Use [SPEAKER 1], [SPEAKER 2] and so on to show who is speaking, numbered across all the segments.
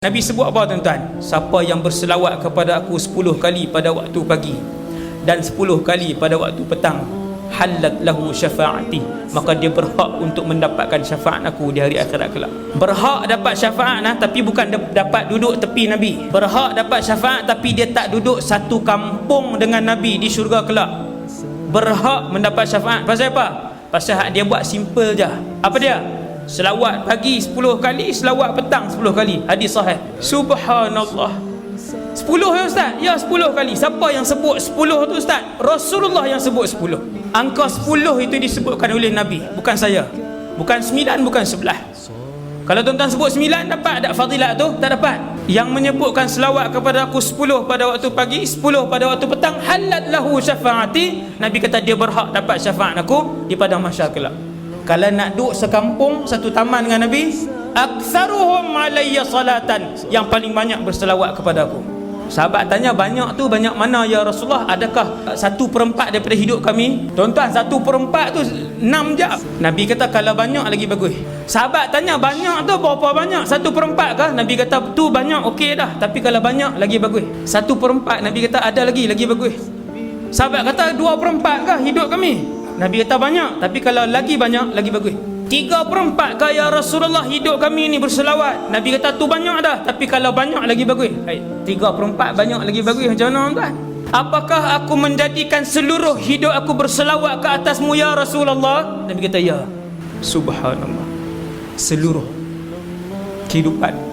[SPEAKER 1] Nabi sebut apa tuan-tuan? Siapa yang berselawat kepada aku 10 kali pada waktu pagi dan 10 kali pada waktu petang halat lahu syafaati. Maka dia berhak untuk mendapatkan syafaat aku di hari akhirat kelak. Berhak dapat syafaat nah tapi bukan dapat duduk tepi nabi. Berhak dapat syafaat tapi dia tak duduk satu kampung dengan nabi di syurga kelak. Berhak mendapat syafaat. Pasal apa? Pasal dia buat simple je. Apa dia selawat pagi 10 kali selawat petang 10 kali. Hadis sahih. Subhanallah. 10 ya ustaz? Ya 10 kali. Siapa yang sebut 10 tu ustaz? Rasulullah yang sebut 10 angka 10 itu disebutkan oleh nabi bukan saya. Bukan 9 bukan 11 kalau tuan-tuan sebut 9 dapat tak fadilat tu? Tak dapat. Yang menyebutkan selawat kepada aku 10 pada waktu pagi 10 pada waktu petang halat lahu syafaati. Nabi kata dia berhak dapat syafaat aku di padang mahsyar kelak kalau nak duduk sekampung satu taman dengan Nabi aktsaruhum alayya salatan. Yang paling banyak berselawat kepada aku. Sahabat tanya banyak tu banyak mana ya Rasulullah? Adakah satu perempat daripada hidup kami? Tuan-tuan satu perempat tu enam jam Nabi kata kalau banyak lagi bagus. Sahabat tanya banyak tu berapa banyak? Satu perempat kah? Nabi kata tu banyak okey dah. Tapi kalau banyak lagi bagus. Satu perempat Nabi kata ada lagi lagi bagus. Sahabat kata dua perempat kah hidup kami Nabi kata banyak Tapi kalau lagi banyak Lagi bagus. Tiga perempat kaya Rasulullah hidup kami ni berselawat. Nabi kata tu banyak dah Tapi kalau banyak lagi bagus. Hai, Tiga perempat banyak lagi bagus. Macam mana tuan? Apakah aku menjadikan seluruh hidup aku berselawat ke atasmu ya Rasulullah? Nabi kata ya. Subhanallah. Seluruh Kehidupan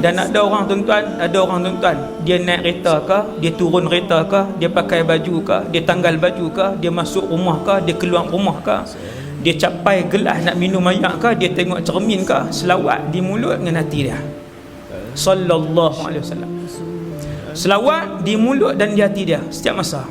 [SPEAKER 1] dan ada orang tuan-tuan ada orang tuan-tuan dia naik kereta ke dia turun kereta ke dia pakai baju ke dia tanggal baju ke dia masuk rumah ke dia keluar rumah ke dia capai gelas nak minum air ke dia tengok cermin ke selawat di mulut dengan hati dia. Sallallahu alaihi wasallam. Selawat di mulut dan di hati dia setiap masa